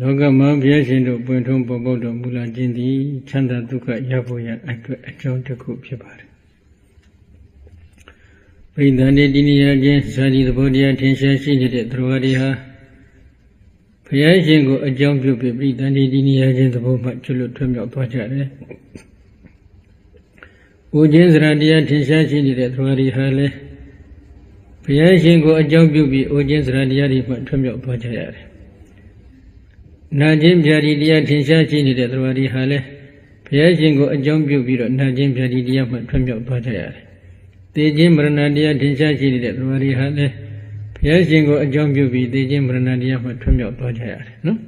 လောကမှာဘုရားရှင်တို့ပွင့်ထွန်းပေါ်ပေါက်တော်မူလာခြင်းသည်ချမ်းသာဒုက္ခရဖို့ရန်အတွက်အကြောင်းတစ်ခုဖြစ်ပါတယ်ပရိသန္တိတိနိယချင်းဇာတိသဘောတရားထင်ရှားရှိနေတဲ့သရဝတွေဟာဘုရားရှင်ကိုအကြောင်းပြုပြီးပရိသန္တိတိနိယချင်းသဘောမှကျွလွတ်ထွံ့မြောက်သွားကြတယ်။ဥချင်းစရတရားထင်ရှားရှိနေတဲ့သရဝတွေဟာလည်းဘုရားရှင်ကိုအကြောင်းပြုပြီးဥချင်းစရတရားတွေမှထွံ့မြောက်သွားကြရတယ်။ နာခြင်းဗျာဒီတရားထင်ရှားရှိနေတဲ့သရဝတွေဟာလည်းဘုရားရှင်ကိုအကြောင်းပြုပြီးတော့နာခြင်းဗျာဒီတရားမှထွံ့မြောက်သွားကြရတယ်။တေခြင်းမရဏတရားထင်ရှားရှိနေတဲ့သရဝတွေဟာလည်းဘုရားရှင်ကိုအကြောင်းပြုပြီးတေခြင်းမရဏတရားမှထွံ့မြောက်သွားကြရတယ်နော်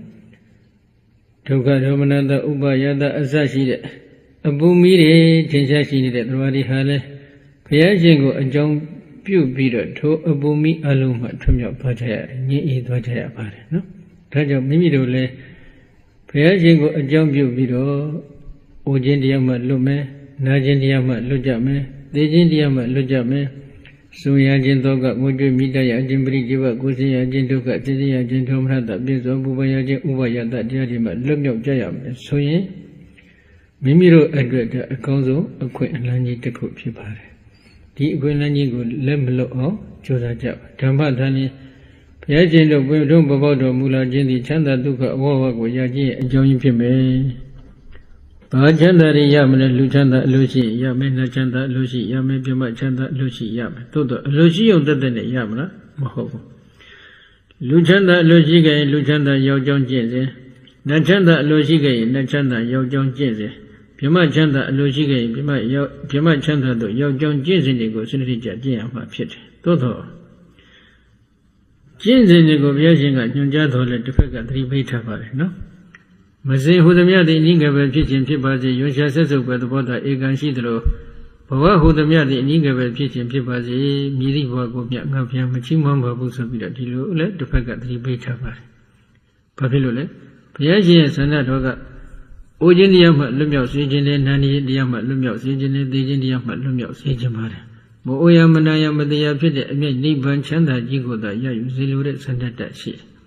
ဒုက္ခဒေါမနတဥပယတအစရှိတဲ့အပူမီးတွေထင်ရှားရှိနေတဲ့သရဝတွေဟာလည်းဘုရားရှင်ကိုအကြောင်းပြုပြီးတော့ထိုအပူမီးအလုံးမှထွံ့မြောက်သွားကြရတယ်ညင်အေးသွားကြရပါတယ်နော် ဒါကြောင့်မိမိတို့လည်းဘုရားရှင်ကိုအကြောင်းပြုပြီးတော့အိုခြင်းတရားမှလွတ်မယ်နာခြင်းတရားမှလွတ်ကြမယ်သိခြင်းတရားမှလွတ်ကြမယ်ဆိုရခြင်းသောကငိုကြွမိတ္တရခြင်းပရိจิวကိုစင်ရခြင်းဒုက္ခသိသိရခြင်းထောမရတပြည့်စုံပူပရခြင်းဥပယတတရားတွေမှလွတ်မြောက်ကြရမယ်ဆိုရင်မိမိတို့အတွက်အကောင်းဆုံးအခွင့်အလမ်းကြီးတစ်ခုဖြစ်ပါတယ်ဒီအခွင့်အလမ်းကြီးကိုလက်မလွတ်အောင်ကြိုးစားကြပါဓမ္မထန်ရင်ဘု ရားရှင်တို့ဘုရားဘဘောတော်မူလာခြင်းသည်ချမ်းသာဒုက္ခအဝဝကိုရခြင်းရဲ့အကြောင်းရင်းဖြစ်မယ်ဘာချမ်းသာတွေရမလဲလူချမ်းသာအလိုရှိရမယ်နတ်ချမ်းသာအလိုရှိရမယ်ပြမချမ်းသာအလိုရှိရမယ်သို့တော့အလိုရှိုံတက်တဲ့နဲ့ရမလားမဟုတ်ဘူးလူချမ်းသာအလိုရှိကြရင်လူချမ်းသာရောက်ကြောင်းကျင့်စေနတ်ချမ်းသာအလိုရှိကြရင်နတ်ချမ်းသာရောက်ကြောင်းကျင့်စေပြမချမ်းသာအလိုရှိကြရင်ပြမရောက်ပြမချမ်းသာတို့ရောက်ကြောင်းကျင့်စဉ်တွေကိုစနစ်တကျကျင့်ရမှာဖြစ်တယ်သို့တော့ ကျင့်စဉ်တွေကိုဘုရားရှင်ကညွှန်ကြားတော်လဲတစ်ဖက်ကသတိပေးထားပါတယ်နော်မစင်ဟူသည်မြတ်သည်အနည်းငယ်ပဲဖြစ်ခြင်းဖြစ်ပါစေရွှေရှာဆက်စုပ်ပဲသဘောတရားဧကန်ရှိသလိုဘဝဟူသည်မြတ်သည်အနည်းငယ်ပဲဖြစ်ခြင်းဖြစ်ပါစေမြည်သည့်ဘဝကိုမြတ်ငါဘုရားမချီးမွမ်းပါဘူးဆိုပြီးတော့ဒီလိုလည်းတစ်ဖက်ကသတိပေးထားပါတယ်ဘာဖြစ်လို့လဲဘုရားရှင်ရဲ့ဆန္ဒတော်ကအိုခြင်းတရားမှလွတ်မြောက်စေခြင်းနဲ့နာနေတရားမှလွတ်မြောက်စေခြင်းနဲ့သိခြင်းတရားမှလွတ်မြောက်စေခြင်းပါတယ် မအိုယမနာယမတရားဖြစ်တဲ့အမြင့်နိဗ္ဗာန်ချမ်းသာကြီးကိုသာရယူစေလိုတဲ့ဆန္ဒတတ်ရှိတယ်